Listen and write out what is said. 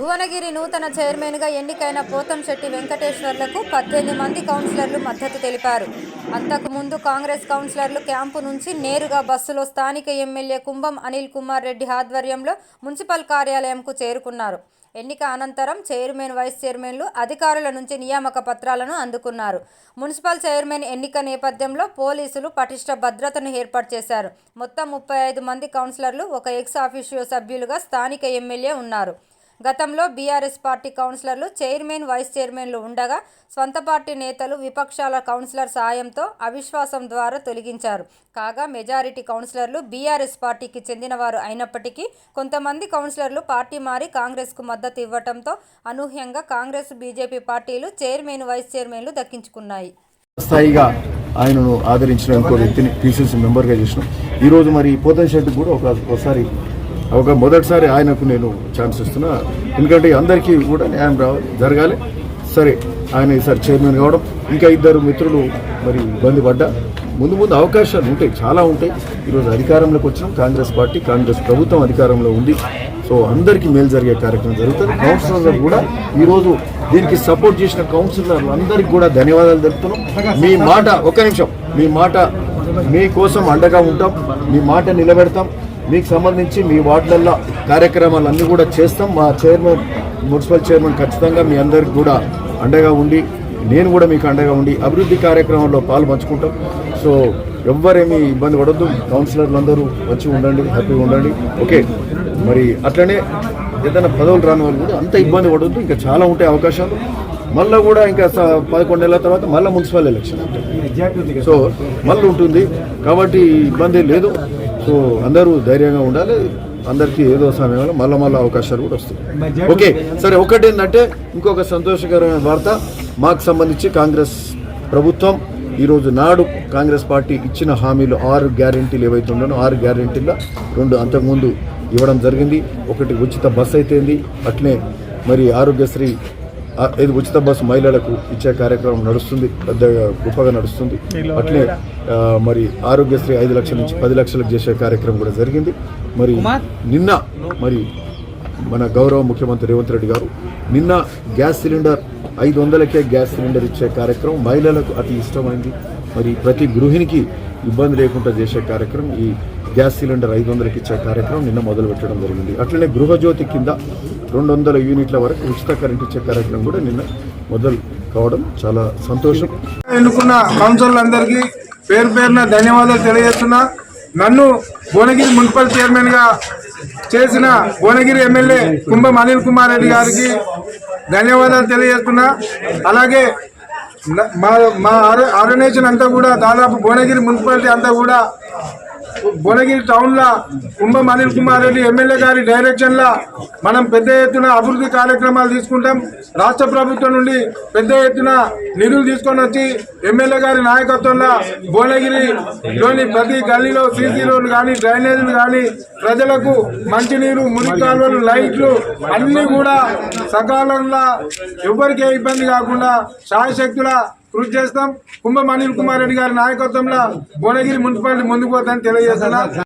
భువనగిరి నూతన చైర్మన్గా ఎన్నికైన పోతంశెట్టి వెంకటేశ్వర్లకు పద్దెనిమిది మంది కౌన్సిలర్లు మద్దతు తెలిపారు. అంతకుముందు కాంగ్రెస్ కౌన్సిలర్లు క్యాంపు నుంచి నేరుగా బస్సులో స్థానిక ఎమ్మెల్యే కుంభం అనిల్ కుమార్ రెడ్డి ఆధ్వర్యంలో మున్సిపల్ కార్యాలయంకు చేరుకున్నారు. ఎన్నిక అనంతరం చైర్మన్ వైస్ చైర్మన్లు అధికారుల నుంచి నియామక పత్రాలను అందుకున్నారు. మున్సిపల్ చైర్మన్ ఎన్నిక నేపథ్యంలో పోలీసులు పటిష్ట భద్రతను ఏర్పాటు చేశారు. మొత్తం ముప్పై ఐదు మంది కౌన్సిలర్లు ఒక ఎక్స్ ఆఫీషియో సభ్యులుగా స్థానిక ఎమ్మెల్యే ఉన్నారు. గతంలో బీఆర్ఎస్ పార్టీ కౌన్సిలర్లు చైర్మన్ వైస్ చైర్మన్లు ఉండగా స్వంత పార్టీ నేతలు విపక్షాల కౌన్సిలర్ సాయంతో అవిశ్వాసం ద్వారా తొలగించారు. కాగా మెజారిటీ కౌన్సిలర్లు బీఆర్ఎస్ పార్టీకి చెందినవారు అయినప్పటికీ కొంతమంది కౌన్సిలర్లు పార్టీ మారి కాంగ్రెస్కు మద్దతు ఇవ్వటంతో అనూహ్యంగా కాంగ్రెస్ బీజేపీ పార్టీలు చైర్మన్ వైస్ చైర్మన్లు దక్కించుకున్నాయి. స్థాయిగా ఆయనను ఆదరించిన ఇంకో వ్యక్తిని పీసీసీ మెంబర్గా చేసినాం. ఈరోజు మరి పోతన్ షెడ్డి కూడా ఒకసారి ఒక మొదటిసారి ఆయనకు నేను ఛాన్స్ ఇస్తున్నా. ఎందుకంటే అందరికీ కూడా న్యాయం రావాలి జరగాలి. సరే ఆయన ఈసారి చైర్మన్ కావడం ఇంకా ఇద్దరు మిత్రులు మరి ఇబ్బంది పడ్డా. ముందు ముందు అవకాశాలు ఉంటాయి చాలా ఉంటాయి. ఈరోజు అధికారంలోకి వచ్చినాం కాంగ్రెస్ పార్టీ కాంగ్రెస్ ప్రభుత్వం అధికారంలో ఉంది. సో అందరికీ మేలు జరిగే కార్యక్రమం జరుగుతుంది. కౌన్సిలర్లు కూడా ఈరోజు దీనికి సపోర్ట్ చేసిన కౌన్సిలర్లు అందరికీ కూడా ధన్యవాదాలు తెలుపుతున్నాం. మీ మాట ఒక నిమిషం మీ మాట మీకోసం అండగా ఉంటాం. మీ మాట నిలబెడతాం. మీకు సంబంధించి మీ వార్డులల్లో కార్యక్రమాలన్నీ కూడా చేస్తాం. మా చైర్మన్ మున్సిపల్ చైర్మన్ ఖచ్చితంగా మీ అందరికి కూడా అండగా ఉండి నేను కూడా మీకు అండగా ఉండి అభివృద్ధి కార్యక్రమంలో పాలు పంచుకుంటాం సో ఎవ్వరేమీ ఇబ్బంది పడొద్దు. కౌన్సిలర్లు అందరూ వచ్చి ఉండండి హ్యాపీగా ఉండండి. ఓకే. మరి అట్లనే ఏదైనా పదవులు రాని వాళ్ళు కూడా అంత ఇబ్బంది పడొద్దు. ఇంకా చాలా ఉంటాయి అవకాశాలు. మళ్ళీ కూడా ఇంకా పదకొండు నెలల తర్వాత మళ్ళీ మున్సిపల్ ఎలక్షన్. సో మళ్ళీ ఉంటుంది. కాబట్టి ఇబ్బంది లేదు. సో అందరూ ధైర్యంగా ఉండాలి. అందరికీ ఏదో సమయంలో మళ్ళీ మళ్ళీ అవకాశాలు కూడా వస్తాయి. ఓకే సరే ఒకటి ఏంటంటే ఇంకొక సంతోషకరమైన వార్త. మాకు సంబంధించి కాంగ్రెస్ ప్రభుత్వం ఈరోజు నాడు కాంగ్రెస్ పార్టీ ఇచ్చిన హామీలు ఆరు గ్యారెంటీలు ఏవైతే ఉన్నానో ఆరు గ్యారెంటీల్లో రెండు అంతకుముందు ఇవ్వడం జరిగింది. ఒకటి ఉచిత బస్ అయితేంది అట్లే మరి ఆరోగ్యశ్రీ ఇది ఉచిత బస్సు మహిళలకు ఇచ్చే కార్యక్రమం నడుస్తుంది పెద్దగా గొప్పగా నడుస్తుంది. అట్లే మరి ఆరోగ్యశ్రీ ఐదు లక్షల నుంచి పది లక్షలకు చేసే కార్యక్రమం కూడా జరిగింది. మరి నిన్న మరి మన గౌరవ ముఖ్యమంత్రి రేవంత్ రెడ్డి గారు నిన్న గ్యాస్ సిలిండర్ ఐదు వందలకే గ్యాస్ సిలిండర్ ఇచ్చే కార్యక్రమం మహిళలకు అతి ఇష్టమైంది. మరి ప్రతి గృహిణికి ఇబ్బంది లేకుండా చేసే కార్యక్రమం ఈ గ్యాస్ సిలిండర్ ఐదు వందలకి ఇచ్చే కార్యక్రమం నిన్న మొదలు పెట్టడం జరిగింది. అట్లనే గృహజ్యోతి కింద రెండు వందల యూనిట్ల వరకు ఉచిత కరెంట్ ఇచ్చే కార్యక్రమం కూడా నిన్న మొదలు కావడం చాలా సంతోషం. ఎన్నుకున్న కౌన్సిలర్లందరికీ పేరు పేరున ధన్యవాదాలు తెలియజేస్తున్నా. నన్ను భువనగిరి మున్సిపల్ చైర్మన్గా చేసిన భువనగిరి ఎమ్మెల్యే కుంభం అనిల్ కుమార్ రెడ్డి గారికి ధన్యవాదాలు తెలియజేస్తున్నా. అలాగే మా మా ఆర్గనైజేషన్ అంతా కూడా దాదాపు భువనగిరి మున్సిపాలిటీ అంతా కూడా భువనగిరి టౌన్ లా కుంభం అనిల్ కుమార్ రెడ్డి ఎమ్మెల్యే గారి డైరెక్షన్ లా మనం పెద్ద ఎత్తున అభివృద్ధి కార్యక్రమాలు తీసుకుంటాం. రాష్ట్ర ప్రభుత్వం నుండి పెద్ద ఎత్తున నిధులు తీసుకొని వచ్చి ఎమ్మెల్యే గారి నాయకత్వంలో భువనగిరిలోని ప్రతి గల్లీలో సీసీ రోడ్లు కానీ డ్రైనేజీలు కానీ ప్రజలకు మంచినీరు మురికి కాలువలు లైట్లు అన్నీ కూడా సకాలంలో ఎవరికే ఇబ్బంది కాకుండా శాయశక్తుల కృషి చేస్తాం. కుంభం అనిల్ కుమార్ రెడ్డి గారి నాయకత్వంలో భువనగిరి మున్సిపాలిటీ ముందుకు పోతామని తెలియజేస్తున్నా.